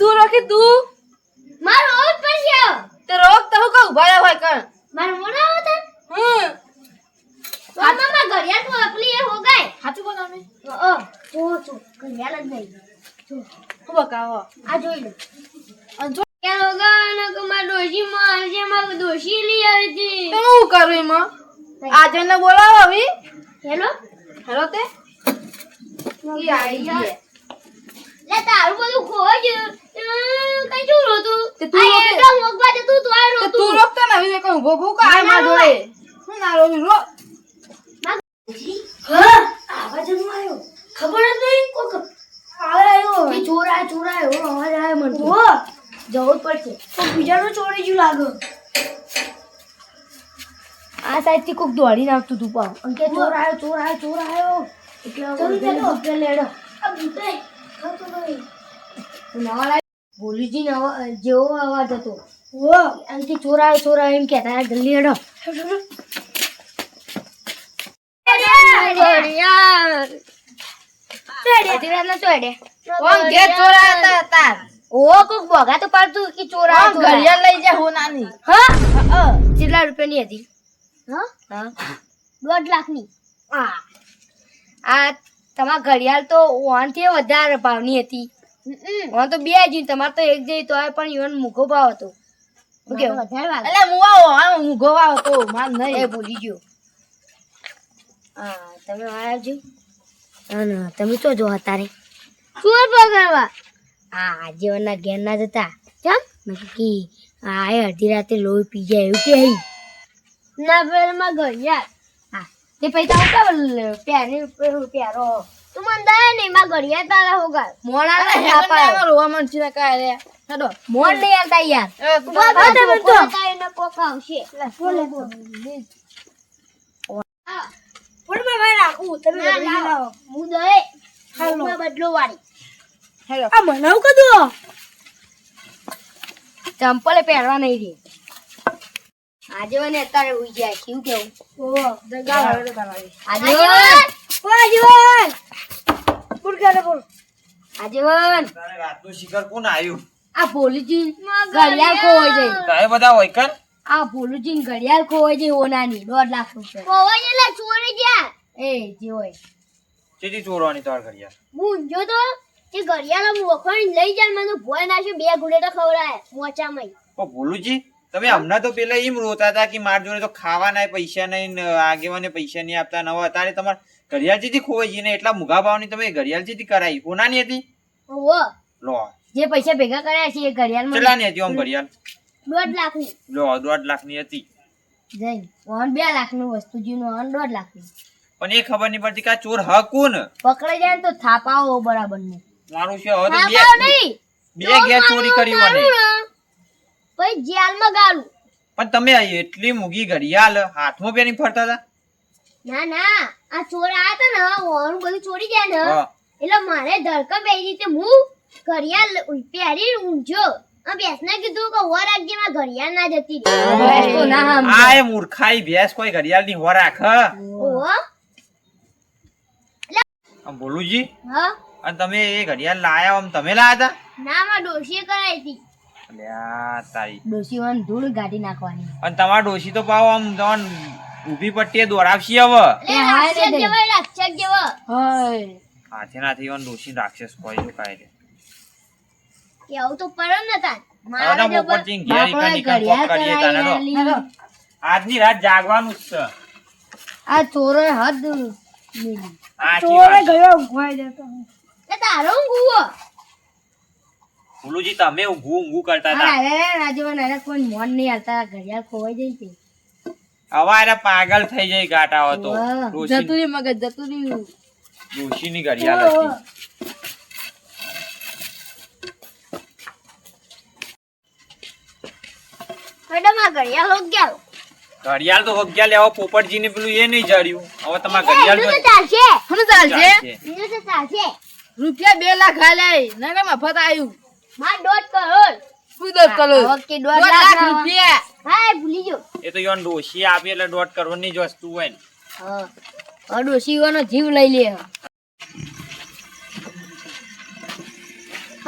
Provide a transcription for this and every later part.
તું રોકી તું? માર રોજ પડશે તે રોક તો હું કહું રહો હોય કણ? માર મોના હોતા હમ. તો મામા ઘડિયાળ તો આપલી એ હો ગઈ હાચું બોલ અમે ઓ જો જો ઘડિયાળ જ નહીં. હું બકાવો આ જોઈ લે. અન જો કે રોગન કે માર ડોશી માં જે માર ડોશી લઈ આવી તો હું કરું એમાં? આજે ને બોલાવો હવે હેલો? હેલો તે. ઈ આઈ ગઈ લે તારું બધું ખોઈ ગયું. અમ, કઈ શું રોતું? તે તું આ. એકદમ મોગવા જતું તું આ તે રોતું. તું રોકતા ને હવે કહું ઊભો કાય ના માં જોડે. હું ના રોવી રો. હા આવાજ જ આવ્યો? ખબર જ નહીં કોક. આવ્યો કે ચોરાય ચોરાય. ઓ અવાજ આવ્યો મને તો. જવું જ પડશે. તો બીજાનો ચોરી જ લાગો. આ સાઈડથી કોક દોડીને આવતું તું પાવ. અને કે ચોરાયો ચોરાયો ચોરાયો. એટલે ભૂતે લેડો આ ભૂતે. ખાતો નહીં નવા ભોલીજી નવા જેવો અવાજ હતો. ઓ ચોરા ચોરાયો ચોરાયો એમ કહેતા જલ્દી હેડો. અડધી રાતના ચો હેડે? ઓમ ઘેર ચોરાયા હતા તાર? ઓ કોક બોગા તો પાડતું કે ચોરાયો ઘડિયાળ લઈ જા હું નાની? હા? હા કેટલા રૂપિયાની હતી? હા. હા? દોઢ લાખની. આ તમારા ઘડિયાળ તો ઓનથી વધારે ભાવની હતી. ઓન તો બે જ તમારે તો એક જઈ તો પણ ઈવન મૂકો ભાવ હતો. શું એટલે હું આવો આવો હું ગોવા હતો માર એ ભૂલી ગયો. હા તમે આવ્યા ના તમે તો જો તારે શું પકડવા હા જીવનના ઘેર ના જતા. કેમ નક્કી આ અડધી રાતે લોહી પી જાય એવું કે ના પેલમાં ઘડિયાળ. હા તે પૈસા હું કામ પહેરી પહેરો તું મને દે નહીં માં ઘડિયાળ તારા હોગા મોણા ને આમાં રોવા મન છે કાય રે. હેડો. મોણ નહીં આવતા યાર. એ તું કોક આવશે. હું. દે બદલો વાળી. હેડો. આ મનાવ કદું ચંપલ પહેરવા નહીં રે આજે મને અત્યારે ઉઈ જાય શું કેવું જગા હેડો તમારી આજીવન આજીવન બોલ કરે બોલ આજીવન તારે રાતનું શિખર કોણ આવ્યું આ ભોલુજી ઘડિયાળ ખોવાઈ જઈ તારે બધા હોય કર. આ ભોલુજી ઘડિયાળ ખોવાઈ જાય ઓનાની દોઢ લાખ રૂપિયા. ખોવાઈ એટલે ચોરી ગયા. એ જે હોય. ચોરવાની તાર ઘડિયાળ? હું જો તો તે ઘડિયાળ મોખણ લઈ જાય મને ભોય નાખ્યો બે ગુડેટા ખવડાય મોચામાં. ઓ ભોલુજી તમે હમણાં તો પેલા એમ રોતા હતા કે માર જોડે તો ખાવાના પૈસા નહીં આગેવાને પૈસા નહીં આપતા નવા. અત્યારે તમારે ઘડિયાળ જેથી ખોવાઈ ગઈ ને એટલા મુગા ભાવની તમે ઘડિયાળ જેથી કરાવી કોનાની હતી લો. જે પૈસા ભેગા કર્યા છે એ ઘડિયાળ કેટલાની હતી આમ ઘડિયાળ? દોઢ લાખની. લો દોઢ લાખની હતી. જઈ. ઓન બે લાખનું વસ્તુ જીનું ઓન દોઢ લાખનું. પણ એ ખબર નહીં પડતી કે આ ચોર હ કોણ પકડાઈ જાય તો થાપાઓ બરાબર ને મારું છે હવે તો બે બે ઘેર ચોરી કરી મને પછી જેલમાં ગાલું પણ તમે એટલી મૂગી ઘડિયાળ હાથમાં પહેરી ફરતા હતા? ના ના આ ચોર આયા તા ને ઓન બધું ચોરી ગયા ને એટલે મારે ધડકમ બેસી રીતે હું ઘડિયાળ પહેરી ઊંઘ્યો આ બેસને કીધું કે ઓર રાખજે માં ઘડિયાળ ના જતી રહે. તો ના આ એ મૂર્ખાઈ ભેંસ કોઈ ઘડિયાળની હો. રાખ ઓહો આમ હા. અને તમે એ ઘડિયાળ લાયા આમ તમે લાયા ના માં ડોશીએ કરાઈ હતી. હતા ડોશી ધૂળ ગાડી નાખવાની. અને તમારા ડોશી તો પાવ આમ તમાર ઊભી પટ્ટીએ દોરાવશી હવે. એ રાક્ષસ જેવા રાક્ષસ જેવા. હાય. હાથે નાથી ઈવન ડોશી રાક્ષસ કોઈ જો કાય રે કેવું તો પડે ને મારા તાને તો. હેડો આજની રાત જાગવાનું છે. આ ચોરો હદ મિલી. ગયો ઊંઘવાઈ જતો. તારો ગુવો ભોલુજી તમે ઊંઘું ઊંઘું કરતા હતા. અરે રાજુમાં નાના કોઈ મોન નહીં હાલતા ઘડિયાળ ખોવાઈ જાય છે. અવારે પાગલ થઈ જાય ગાટા હો તો. જતું રહ્યું મગજ જતું રહ્યું ડોશીની ઘડિયાળ હતી. મેડમ આ ઘડિયાળ લોક ઘડિયાળ તો અગિયાર લેવા પોપટજી ને પેલું એ નહીં જડ્યું. હવે તમારે ઘડિયાળ તો ચાલશે. ચાલશે. ચાલશે. રૂપિયા બે લાખ હાલ્યા ના કે મફત આવ્યું માર દોઢ કરોડ. શું દોઢ કરોડ? ઓકે દોઢ લાખ રૂપિયા. હા ભૂલી ગયો. એ તો યોન ડોશી આપી એટલે દોઢ કરોડની જ વસ્તુ હોય ને. હા. ડોશી ડોશીઓનો જીવ લઈ લે.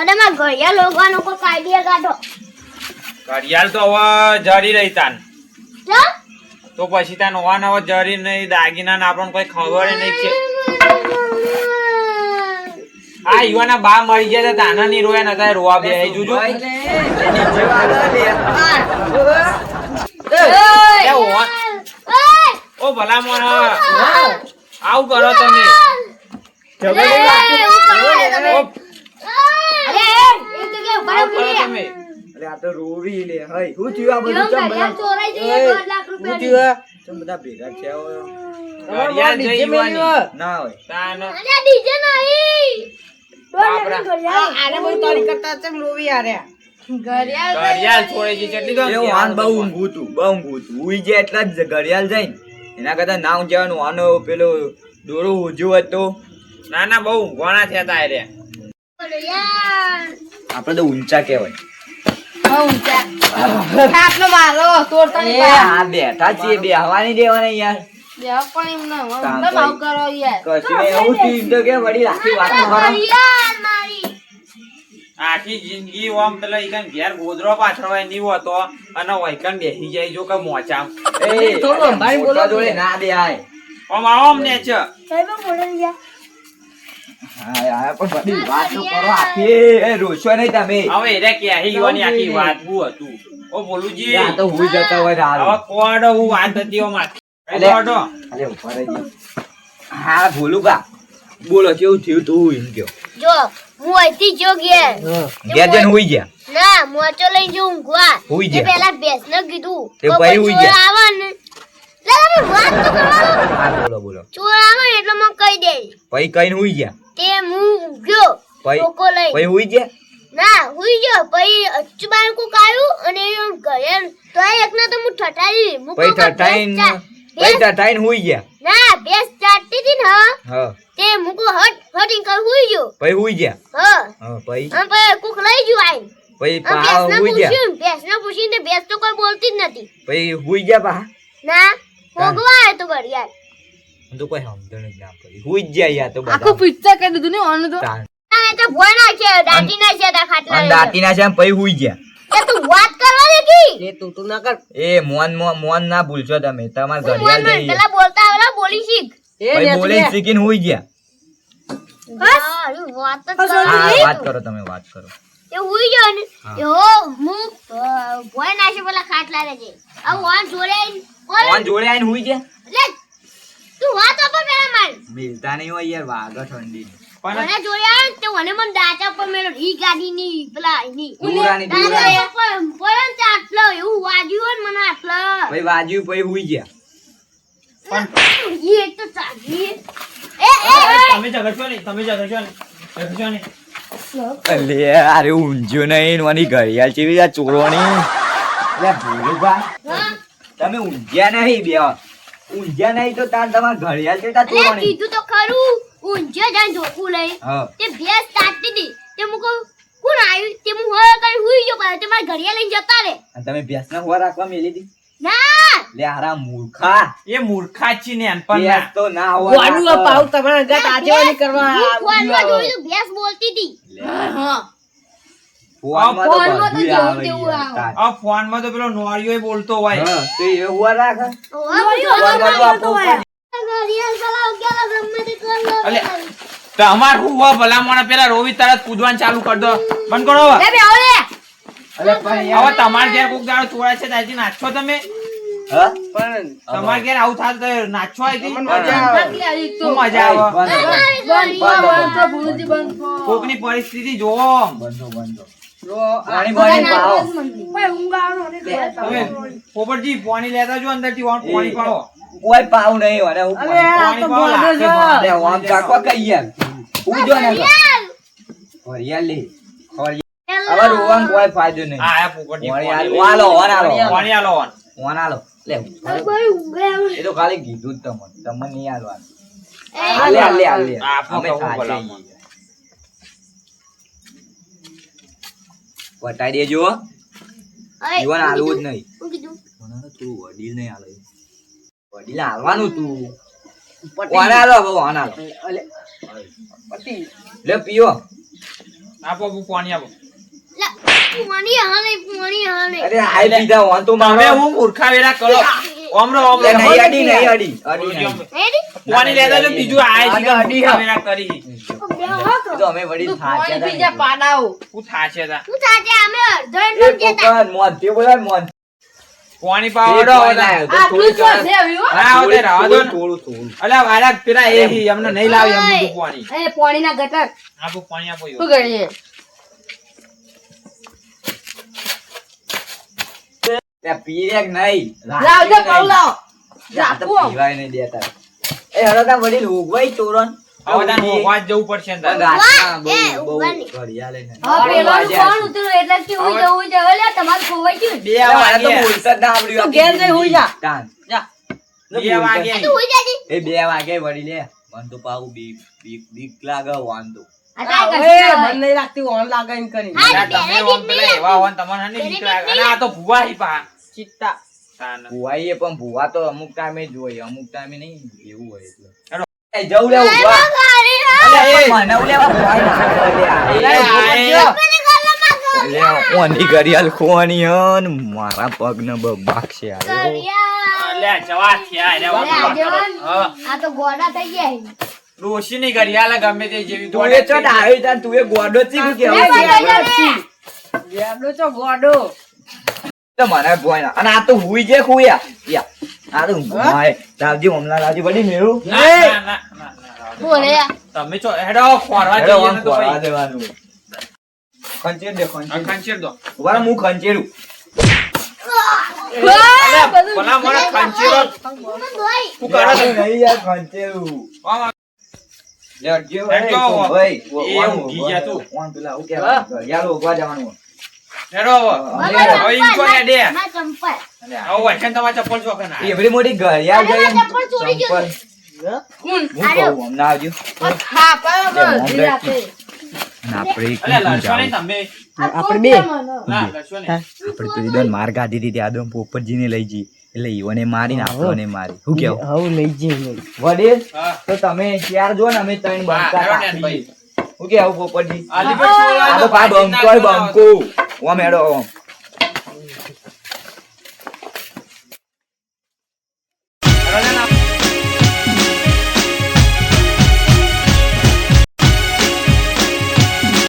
અને માં ઘડિયા લોગવાનો કો આઈડિયા કાઢો. ઘડિયાળ તો હવે જરી રહી તાન. તો પછી તાન હોવાના નવા જરી નહીં દાગીના ને આપણને કોઈ ખબર નહીં છે આ યુવાના બા મરી ગયા હતા તાના ની રોયા નતા રોવા બે. જોજો. ઓ ભલા મોણ આવું કરો તમે. ઓ, આવું કરો તમે. અરે આ લે. હઈ હું થયું આ બધું? ચમ બધા હું થયું ચમ બધા ભેગા થયા હોય? ઘડિયાળ જઈ યુવાની. ના હોય તાન ઘડિયાળ છોડે છે કેટલી તો એ વાન બહુ ઊંઘું તું બહુ ઊંઘું તું ઉઈ જાય એટલા જ ઘડિયાળ જાય એના કરતા ના ઊંઘવાનું આનો પેલો દોરો ઉજ્યો હતો ના ના બહુ ઊંઘવાના થયા તા રે આપણે તો ઊંચા કહેવાય. આટલો મારો તોડતા એ બેઠા છીએ બે હવાની દેવાના યાર. દેવા પણ એમ ના હોય. કામ કેમ કરો યાર. કશું એવું તો કે આખી વાત કરો આખી જિંદગી ઓમ પેલા ઈકન ઘેર ગોદરો પાછળવાય નહીં હોતો અને વૈકન બેસી જાય જો કે મોચા એ થોડું સંભાળી બોલો જોડે ના બે આય ઓમ આવો ને છે. હા યાર. વાત તમે બુ હતું. ઓ બોલુજી. આ તો હું જતા હોય કોડ હું વાત હતી હા ભોલું કા બોલો કેવું થયું તું? એમ કયો જો હું અહીંથી જો ઘેર ઘેર જઈને હોઈ ગયા? ના મોચો લઈને જો ઊંઘવા. હોઈ ગયા. પેલા ભેંસને કીધું તે ભાઈ હોઈ ગયા. આવે ને વાત તો કરો હા બોલો બોલો. ચોર આવે એટલે મને કહી દે. ભાઈ કઈને હોઈ ગયા? તે હું ઊંઘ્યો પછી લઈ ભાઈ હોઈ ગયા? ના હુઈ ગયો. પછી અચ્ચુબાન કોક આવ્યું અને એમ કહે તો એકના તો હું ઠઠાડી હું પછી ભેંસ ભેંસ- ઠઠાઈને હુઈ ગયા. ના ભેંસ ચાટતી હતી ને હા. હા. તે મુકો હટ હટીને કર હુઈ ગયો. પઈ હુઈ ગયા. હા. હા પઈ અને પઈ કુક લઈ ગયો આઈને. પઈ પા હુઈ ગયા. પૂછ્યું ના પૂછીને ભેંસ તો કોઈ બોલતી જ નથી. પઈ હુઈ ગયા પા ના ભોગવા તો તો યાર. તો કોઈ સમજણ જ ના પડી. હુઈ ગયા યાર તો આખું પિત્તા કે કરી દીધું ને ઓનું તો. ના, તો ભોય છે દાટી નાખ્યા તા અને ખાટલા દાટી ના છે પઈ હુઈ ગયા. એ તું વાત કરવા દે એ તું તું ના કર. એ મોન મોન મોન ના ભૂલશો તમે. તમારે ઘડિયાળ મોન પેલા બોલતા આવડા બોલી શીખ. પછી બોલે શીખીને હુઈ ગયા. વાત કરો. તમે વાત કરો. એ હુઈ ગયો ને. એ હો હું ભોય નાખ્યો પેલા ખાટલા રે આ વાન જોડે આઈને જોડે આવીને હુઈ ગયા? લે તું વાત આપો પેલા માર. મિલતા નહીં હોય યાર વાઘ ઠંડી મને જોડે આવે મને મને દાચા પર મેલો ઈ ગાડી ની પેલા એની. દોરાની, દાદા દોરાની. પણ તે આટલો એવું વાગ્યું ને મને આટલો. પછી વાજ્યું પછી હુઈ ગયા. ઈ એક તો ચાલી. એ એ એ. તમે ઝઘડશો નહીં તમે ઝઘડશો નહીં ઝઘડશો નહીં. અલે અરે ઊંઝ્યો નહીં વાની ઘડિયાળ ચીવી આ ચોરવાની? અલે તમે ઊંઝ્યા નહીં બે ઊંઝ્યા નહીં તો તાર તમાર ઘડિયાળ ચેતા ચોરવાની? કીધું તો ખરું. ઊંઝે જાય જોકું લઈ તે ભેંસ તાટતી હતી તે હું કહું કોણ આવ્યું? તે હું હોય કઈ હુઈ ગયો પાછો તે મારા ઘડિયા લઈને જતા રે અને તમે ભેંસના હોવા રાખવા મેલી હતી ના! લે હારા મૂર્ખા. એ મૂર્ખા છી ને અનપણ ના. ભેંસ તો ના હોવા વાળું આ પાઉ તમારા ગત આજેવાની કરવા હું ફોનમાં. જોયું તો ભેંસ બોલતી હતી હા ફોનમાં તો પેલો નોરિયો બોલતો હોય. હોવા તમાર હું હો પેલા રોવી તરત કૂદવાનું ચાલુ કરી દો. બંધ કરો હવે. તમાર ઘેર કોક દાડો ચોરાય છે નાચો તમે? તમાર ઘેર આવું થાય નાચો આવે. મજા આવે. કોકની પરિસ્થિતિ જોવો પોપટજી પાણી લેતા જો અંદરથી પાણી પાડો. કોઈ પાવ નહીં હું તો પાણી છે. અરે કઈ ને હવે રોવાનું કોઈ ફાયદો નહીં. આ. લે એ ખાલી કીધું જ તમને. તમને નહીં આલવાનું આલે આલે આલે આપો સાચે ભલામણ. દેજો જીવન આલવું જ નહીં. હું કીધું. ઓનાને થોડું વડીલ નહીં આલે વડીલ હાલવાનું તું ઓને હાલો હવે ઓને હાલો લે પીઓ આપો આપો પાણી આપો લે, પાણી હાલે પાણી હાલે અરે આય પીધા ઓન તો તમે હું મૂર્ખા વેરા કરો ઓમરો ઓમરો નહીં અડી નહીં અડી અડી પાણી લેતા જો બીજું અડી વેરા કરી બે તો અમે પાડાઓ હું તા અડધો એટલો મોન તે બોલા મોન પાણી એ પાવડો કોઈ લાયો આટલું જ છે હવે, હો. હા આવતે દો થોડું થોડું અલ્યા વાળા પેલા એ અમને નહીં લાવી એમ પાણી. એ પાણીના ગટર. આપો પાણી આપો શું કરીએ? ત્યાં પીરે નહીં લાવજો કહું લાવ. જા પીવાય નહીં દેતા. એ હરો તા વડીલ ઉગવાય ચોરન બે વાગે બોલતા જ ના આવડ્યું તું ઘેર જઈ હુઈ જા. તાન. જા. બે વાગે તું હોઈ જાજી. એ બે વાગે વળી લે. મન તો પાછું બીક બીક બીક લાગે વાંધો. મને નહીં લાગતી ઓન લાગે એમ કરીને તમે ઓમ પેલા એવા હોય તમને હાને બીક લાગે. અને આ તો ભૂવા હી પા. ચિત્તા. ભુવાઈએ પણ ભુવા તો અમુક ટાઈમે જ હોય. અમુક ટાઈમે નહીં એવું હોય એટલે. જવું લેવા ઓની ઘડિયાળ ખોવાની હન મારા પગ ને બબાક છે. ડોશીની ઘડિયાળ ગમે તે જેવી તું એ ચો તું એ ગોડો લે. ગેડો છો ગોડો તો મને ભોયના અને આ તો હુઈ જે ખુયા યા. આ તો ભાઈ લાવજી હમણાં લાવજી. મેળું. બોલે. તમે ચો હેડો ખોરવા જઈએ તો ખોરવા દેવાનું ખંચેર દે ખંચેર ખંચેર દો. ઊભા હું ખંચેરું. ભલા મને ખંચેરો. કરો? નહીં યાર ખંચેરું. લે, ભાઈ, એ ઊંઘી તું. પેલા હું ઊભા જવાનું. દે? હવે. ચપ્પલ શોખે ના. એવડી મોટી ઘડિયાળ ચપ્પલ ચોરી ગયું. કોણ હું આવજો. હા બે. ના, માર દીધી. આદમ લઈ જઈ એટલે ઈવને મારીને આપણને મારી. શું કેવું? હવે લઈ જઈએ. વડીલ તો તમે ચાર જો ને અમે ત્રણ બંકા ને. શું કેવું પોપટજી? આ તો? બંકો બંકો ઓમ હેડો ઓમ